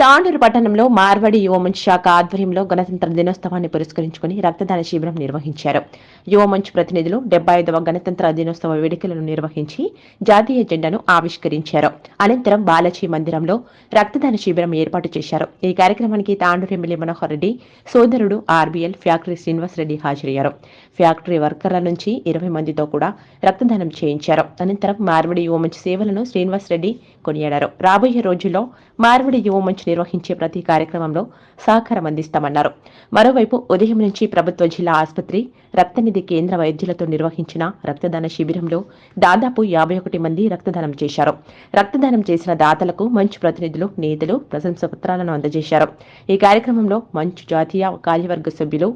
తాండూరు పట్టణంలో మార్వాడి యువమంచ్ శాఖ ఆధ్వర్యంలో గణతంత్ర దినోత్సవాన్ని పురస్కరించుకుని రక్తదాన శిబిరం నిర్వహించారు. యువమంచ్ ప్రతినిధులు డెబ్బై ఐదవ గణతంత్ర దినోత్సవ వేడుకలను నిర్వహించి జాతీయ జెండాను ఆవిష్కరించారు. అనంతరం బాలాజీ మందిరంలో రక్తదాన శిబిరం ఏర్పాటు చేశారు. ఈ కార్యక్రమానికి తాండూరు ఎమ్మెల్యే మనోహర్ రెడ్డి సోదరుడు ఆర్బీఎల్ ఫ్యాక్టరీ శ్రీనివాస్ రెడ్డి హాజరయ్యారు. ఫ్యాక్టరీ వర్కర్ల నుంచి ఇరవై మందితో కూడా రక్తదానం చేయించారు. అనంతరం మార్వడి యువమంచ్ సేవలను శ్రీనివాస్ రెడ్డి కొనియాడారు. రాబోయే రోజుల్లో మార్వడి యువమంచ్ నిర్వహించే ప్రతి కార్యక్రమంలో సహకారం అందిస్తామన్నారు. మరోవైపు ఉదయం నుంచి ప్రభుత్వ జిల్లా ఆసుపత్రి రక్తనిధి కేంద్ర వైద్యులతో నిర్వహించిన రక్తదాన శిబిరంలో దాదాపు యాభై ఒకటి మంది రక్తదానం చేశారు. రక్తదానం చేసిన దాతలకు మంచు ప్రతినిధులు నేతలు ప్రశంస పత్రాలను అందజేశారు. ఈ కార్యక్రమంలో మంచు జాతీయ కార్యవర్గ సభ్యులు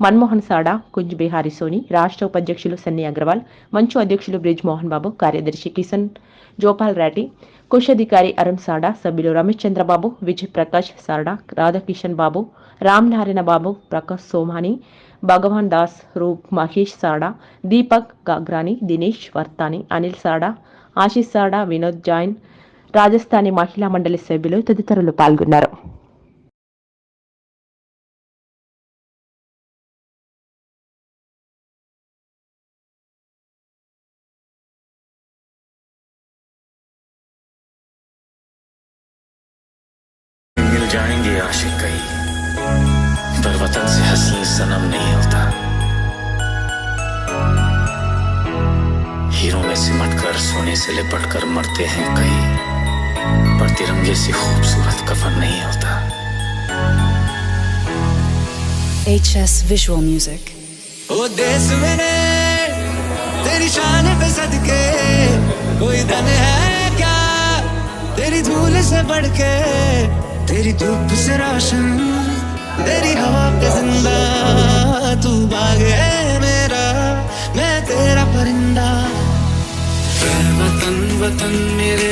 మన్మోహన్ సాడా కుంజ్ బిహారీ సోని రాష్ట్ర ఉపాధ్యక్షులు సన్నీ అగ్రవాల్ మంచు అధ్యక్షులు బ్రిజ్ మోహన్ బాబు కార్యదర్శి కిషన్ జోపాల్ రెడ్డి కోశాధికారి అరుణ్ సాడా సభ్యులు రమేష్ చంద్రబాబు విజయ్ ప్రకాష్ సాడా రాధాకిషన్ బాబు రామ్ నారాయణ బాబు ప్రకాష్ సోమాని భగవాన్ దాస్ రూప్ మహేష్ సాడా దీపక్ గాగ్రాని దినేష్ వర్తాని అనిల్ సాడా ఆశీష్ సాడా వినోద్ జైన్ రాజస్థానీ మహిళా మండలి సభ్యులు తదితరులు పాల్గొన్నారు. जाएँगे आशिक कई पर वतन से हसी सनम नहीं होता। हीरो में सिमट कर सोने से लिपट कर मरते हैं कई। पर तिरंगे से खूबसूरत कफन नहीं होता। HS Visual Music. ओ देश मेरे तेरी शान पे सदके कोई धन है क्या? तेरी धूल से बढ़ के तेरी धूप से रोशन, तेरी हवा पे ज़िंदा, तू बाग है मेरा, मैं तेरा परिंदा। वतन वतन मेरे